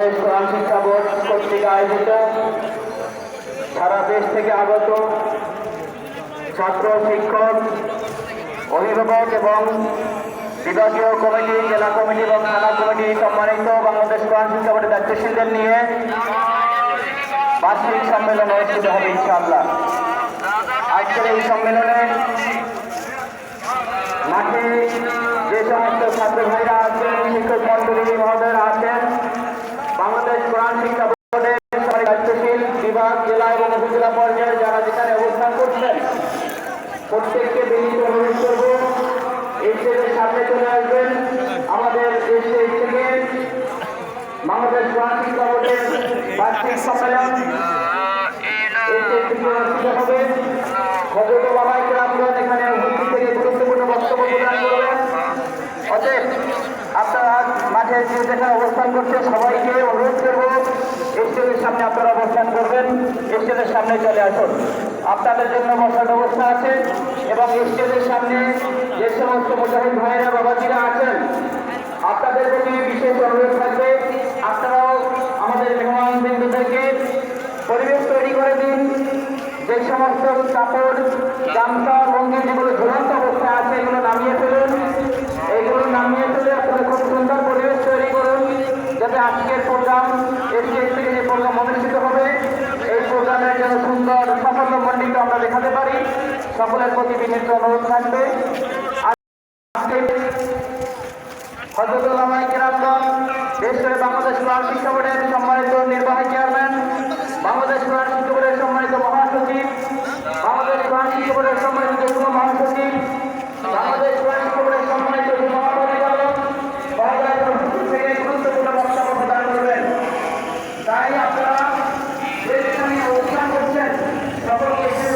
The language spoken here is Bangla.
কোরআন শিক্ষা আয়োজিত। সারা দেশ থেকে আগত ছাত্র, শিক্ষক, অভিভাবক এবং বিভাগীয় কমিটি, জেলা কমিটি এবং থানা কমিটি সম্মানিত বাংলাদেশ কোরআন শিক্ষা বোর্ডের দায়িত্বশীলদের নিয়ে বার্ষিক সম্মেলন অনুষ্ঠিত হবে ইনশাআল্লাহ। আজকের এই সম্মেলনে মাঠে যে সমস্ত ছাত্র ভাইরা আছেন, শিক্ষক মন্ডলী, মহোদয়রা বাংলাদেশ কোরআন শিক্ষা বোর্ডের দায়িত্বশীল বিভাগ, জেলা এবং উপজেলা পর্যায়ে যারা যেখানে অবস্থান করছেন, প্রত্যেককে বিনীত অনুরোধ করব স্টেজের সামনে চলে আসবেন। আমাদের স্টেজ থেকে বাংলাদেশ কোরআন শিক্ষা বোর্ডের বার্ষিক সম্মেলন স্টেজ থেকে অনুষ্ঠিত হবে হজরত বাবাই কেরামগঞ্জ এখানে উপস্থিত থেকে গুরুত্বপূর্ণ বক্তব্য প্রদান করবেন অতএব আপনারা মাঠে যে যেখানে অবস্থান করছেন সবাইকে অনুরোধ করব, স্টেজের সামনে আপনারা অবস্থান করবেন, স্টেজের সামনে চলে আসুন। আপনাদের জন্য বসার ব্যবস্থা আছে এবং স্টেজের সামনে যে সমস্ত মুজাহিদ ভাইরা, বাবাজিরা আছেন, আপনাদের প্রতি বিশেষ অনুরোধ থাকবে। আপনারাও আমাদের মেহমান বিন্দুদেরকে পরিবেশ তৈরি করে দিন। যে সমস্ত কাপড়, গামছা, লঙ্গি যেগুলো ঝুলন্ত আমরা দেখাতে পারি। সকলের প্রতি বিশেষ অনুরোধ থাকবে। হজরতুল্লাহ কিরামগঞ্জ বাংলাদেশ সম্মানিত নির্বাহী বাংলাদেশ সম্মানিত বাংলাদেশ সম্মানিত বাংলাদেশ সম্মানিত গুরুত্বপূর্ণ করবেন। তাই করছেন।